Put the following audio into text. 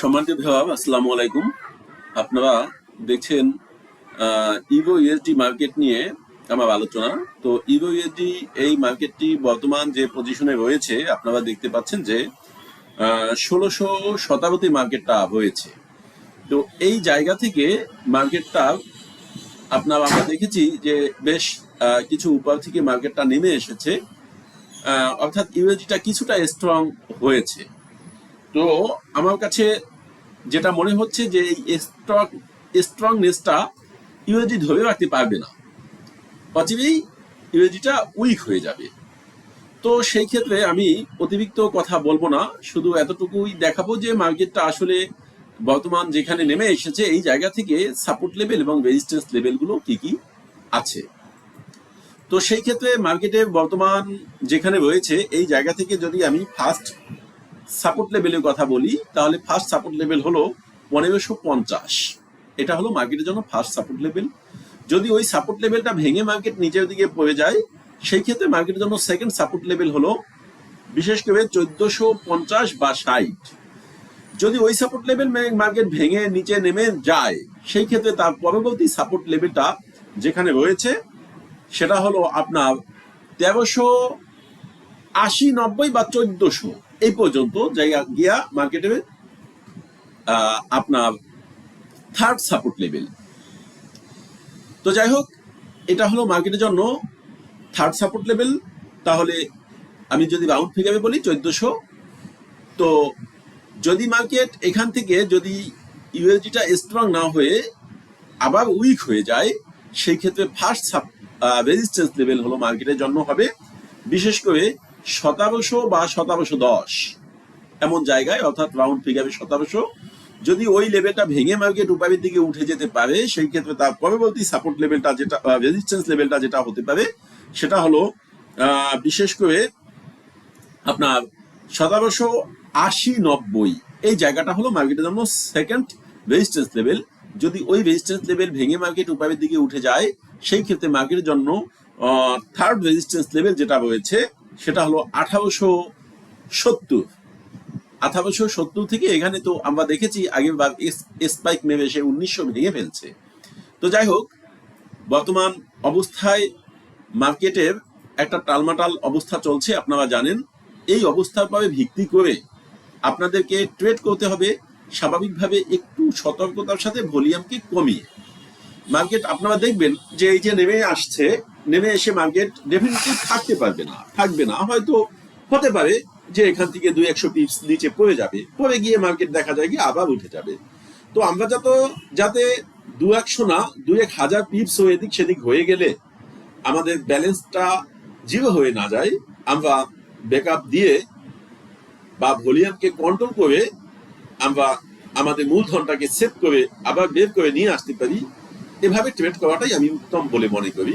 সম্মানিত ভাব আসসালামু আলাইকুম। আপনারা দেখছেন ইভো ইউএসডি মার্কেট নিয়ে আমার আলোচনা। তো ইভো ইউএসডি এই মার্কেটটি বর্তমান যে পজিশনে রয়েছে, আপনারা দেখতে পাচ্ছেন যে ষোলোশো শতাব্দী মার্কেটটা হয়েছে। তো এই জায়গা থেকে মার্কেটটা আপনার, আমরা দেখেছি যে বেশ কিছু উপর থেকে মার্কেটটা নেমে এসেছে। অর্থাৎ ইউএসডিটা কিছুটা স্ট্রং হয়েছে। তো আমার কাছে যেটা মনে হচ্ছে যে এই স্ট্রং স্ট্রংনেসটা ইউএসডি ধরে রাখতে পারবে না। অচিরেই ইউএসডিটা উইক হয়ে যাবে। তো সেই ক্ষেত্রে আমি অতিরিক্ত কথা বলব না, শুধু এতটুকুই দেখাবো যে মার্কেটটা আসলে বর্তমান যেখানে নেমে এসেছে, এই জায়গা থেকে সাপোর্ট লেভেল এবং রেজিস্ট্যান্স লেভেলগুলো কি কি আছে। তো সেই ক্ষেত্রে মার্কেটে বর্তমান যেখানে রয়েছে, এই জায়গা থেকে যদি আমি ফার্স্ট সাপোর্ট লেভেলের কথা বলি, তাহলে ফার্স্ট সাপোর্ট লেভেল হলো পনেরোশো পঞ্চাশ। এটা হলো মার্কেটের জন্য ফার্স্ট সাপোর্ট লেভেল যদি ওই সাপোর্ট লেভেলটা ভেঙে মার্কেট নিচের দিকে পড়ে যায়, সেই ক্ষেত্রে মার্কেটের জন্য সেকেন্ড সাপোর্ট লেভেল হলো বিশেষ করে চোদ্দশো পঞ্চাশ বা ষাট। যদি ওই সাপোর্ট লেভেল মার্কেট ভেঙে নিচে নেমে যায়, সেই ক্ষেত্রে তার পরবর্তী সাপোর্ট লেভেলটা যেখানে রয়েছে, সেটা হলো আপনার তেরোশো আশি নব্বই বা চোদ্দশো। এই পর্যন্ত জায়গা গিয়া মার্কেটে আপনার থার্ড সাপোর্ট লেভেল তো যাই হোক, এটা হলো মার্কেটের জন্য থার্ড সাপোর্ট লেভেল তাহলে আমি যদি রাউন্ড ফিগারে বলি চোদ্দশো। তো যদি মার্কেট এখান থেকে যদি ইউএসডিটা স্ট্রং না হয়ে আবার উইক হয়ে যায়, সেই ক্ষেত্রে ফার্স্ট রেজিস্ট্যান্স লেভেল হলো মার্কেটের জন্য হবে। বিশেষ করে শতাংশ বা শতাংশ দশ। এমন জায়গায়, অর্থাৎ রাউন্ড ফিগারে শতাংশ। যদি ওই লেভেলটা ভেঙে মার্কেট উপায়ের দিকে উঠে যেতে পারে, সেই ক্ষেত্রে তার পরবর্তী সাপোর্ট লেভেলটা যেটা রেজিস্ট্যান্স লেভেলটা যেটা হতে পারে, সেটা হলো বিশেষ করে আপনার শতাংশ আশি নব্বই। এই জায়গাটা হলো মার্কেটের জন্য সেকেন্ড রেজিস্ট্যান্স লেভেল যদি ওই রেজিস্ট্যান্স লেভেল ভেঙে মার্কেট উপায়ের দিকে উঠে যায়, সেই ক্ষেত্রে মার্কেটের জন্য থার্ড রেজিস্ট্যান্স লেভেল যেটা রয়েছে সেটা হলো আঠারোশো সত্তর। আঠারোশো সত্তর থেকে এখানে তো আমরা দেখেছি আগের বার স্পাইক নেমে এসে উনিশশো ভেঙে ফেলছে। তো যাই হোক, বর্তমান অবস্থায় মার্কেটের একটা টালমাটাল অবস্থা চলছে, আপনারা জানেন। এই অবস্থার পরে ভিত্তি করে আপনাদেরকে ট্রেড করতে হবে, স্বাভাবিকভাবে একটু সতর্কতার সাথে ভলিউমকে কমিয়ে। মার্কেট, আপনারা দেখবেন যে এই যে নেমে আসছে নেমে এসে মার্কেট ডেফিনেটলি থাকতে পারবে না, থাকবে না। হয়তো হতে পারে যে এখান থেকে দুই একশো পিপস নিচে পড়ে যাবে, পড়ে গিয়ে মার্কেট দেখা যায় কি আবার উঠে যাবে। তো আমরা যত, যাতে দু একশো না, দুই এক হাজার পিপস হয়ে এদিক সেদিক হয়ে গেলে আমাদের ব্যালেন্সটা জিরো হয়ে না যায়, আমরা ব্যাকআপ দিয়ে বা ভলিউমকে কন্ট্রোল করে আমরা আমাদের মূলধনটাকে সেভ করে আবার বের করে নিয়ে আসতে পারি। এভাবে ট্রেড করাটাই আমি উত্তম বলে মনে করি।